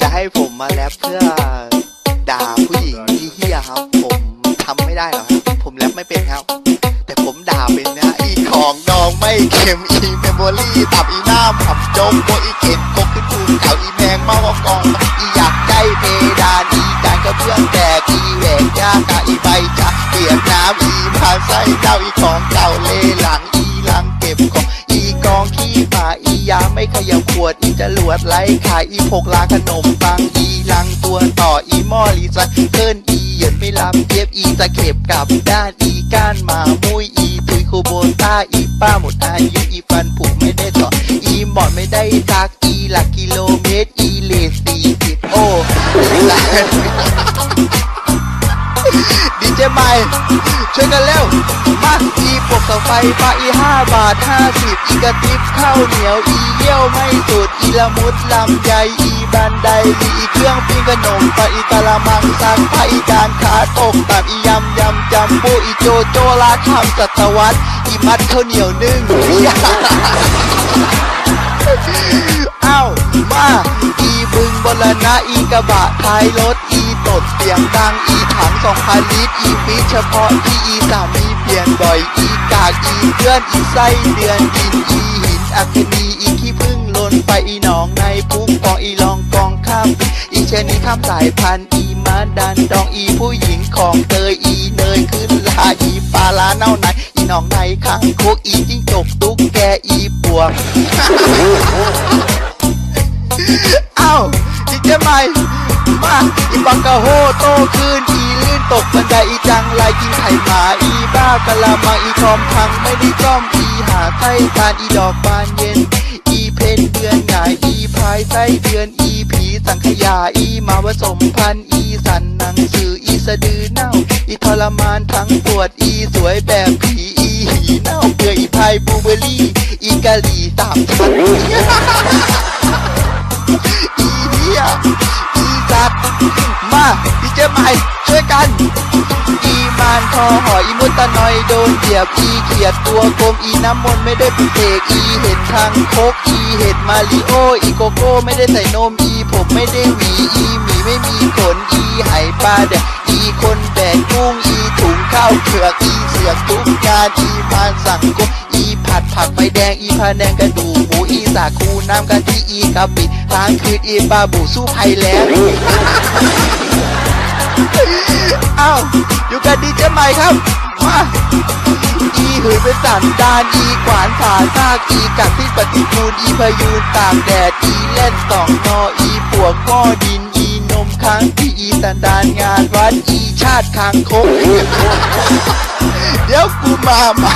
จะให้ผมมาแรปเพื่อด่าผู้หญิงที่เฮียครับ ผมทำไม่ได้หรอกครับ ผมแรปไม่เป็นครับ แต่ผมด่าเป็นนะ อีของดองไม่เค็มอีเมมโมรี่ตับอีหน้าผับจมโบอีเกตกกขึ้นภูเขาอีแมงเมากกองอีอยากได้เพดานอีการกระเบื้องแตกอีแหวกยากะอีใบจะเปียกน้ำอีผ่านไส้เจ้าอีของเก่าเลหลังอีหลังเก็บของอีกองขี้หมาอียาไม่ขยับ ขวดอีจรวดไล่ขายอีพกลาขนมปังอีลังตัวต่ออีหม้อรีไซเคิลอีเหยินไม่รับเย็บอีตะเข็บกลับด้านอีก้านหมามุยอีตุยคูโบต้าอีป้าหมดอายุอีฟันผุไม่ได้ต่ออีหมอนไม่ได้ซักอีหลักกิโลเมตรอีเลสสี่สิบโอ้ดีเจไมช่วยกันเร็วมาอี ปกเสาไฟฟ้าอีห้าบาทห้าสิบอีกระติบข้าวเหนียวอีเยี่ยวไม่สุดอีละมุดลำใหญ่อีบันไดลีอีเครื่องปิ้งขนมปลาอีกะละมังซักผ้าอีการขาตกตับอียำยำจำปูอีโจโจลาคำสัตวัตอีมัดข้าวเหนียวนึ่งเอ้ามาอีบึงบรณะอีกระบะท้ายรถอีตดเสียงดังอีถังสองพันลิตรอีฟิตเฉพาะที่อีสามี ลียนบ่อยอีกากอีเพื่อนอีไส้เดือนดินอีหินอัคนีอีขี้พึ่งลนไปอีหนองในปุ๊กกองอีลองกองข้ามอีชนีข้ามสายพันธุ์อีมาดันดองอีผู้หญิงของเตยอีเนยขึ้นลาอีปลาลาเน่าในอีหนองในข้างคุกอีจิ้งจกตุ๊กแกอีปวกเอ้าดิเจใหม่มาอีปังกะโฮโตคืนอีลื่น ตกบันไดอีจังไรกินไข่หมาอีบ้ากะละมังอีคอมพังไม่ได้ซ่อมอีหาไส้ทานอีดอกบานเย็น อีเพนเดือนหงายอีพายไส้เดือนอีผีสังขยาอีมาผสมพันอีสันหนังสืออีสะดือเน่า อีทรมานทั้งปวดอีสวยแบบผีอีหีเน่าเบื่ออีพายบูเบอรี่ อีกะหรี่สามชั้นอีเดียอีสัตว์มาพี่เจใหม่ กันอีมานคอหอยอีมุตะนอยโดนเหยียบอีเขียดตัวกลมอีน้ำมนต์ไม่ได้ปลุเสกอีเห็ดทางคกอีเห็ดมาริโออีโกโก้ไม่ได้ใส่นมอีผมไม่ได้หวีอีหมีไม่มีขนอีไหปลาแดกอีคนแบกกุ้งอีถุงข้าวเผือกอีเสือกทุกงานอีพานสั่งกุ๊กอีผัดผักใบแดงอีพาแดงกระดูกหมูอีสาคูน้ำกะทิอีกะปิทางคืนอีปลาบูสู้ภัยแล้ง อ้าวอยู่กันดีเจใหม่ครับมาอีหือเป็นสันดานอีขวานผ่าซากอีกัดที่ปฏิกูลอีพยูนตากแดดอีเล่นสองนออีปวกก้อดินอีนมค้างที่อีสันดานงานวัดอีชาติคางคกเดี๋ยวกูมาใหม่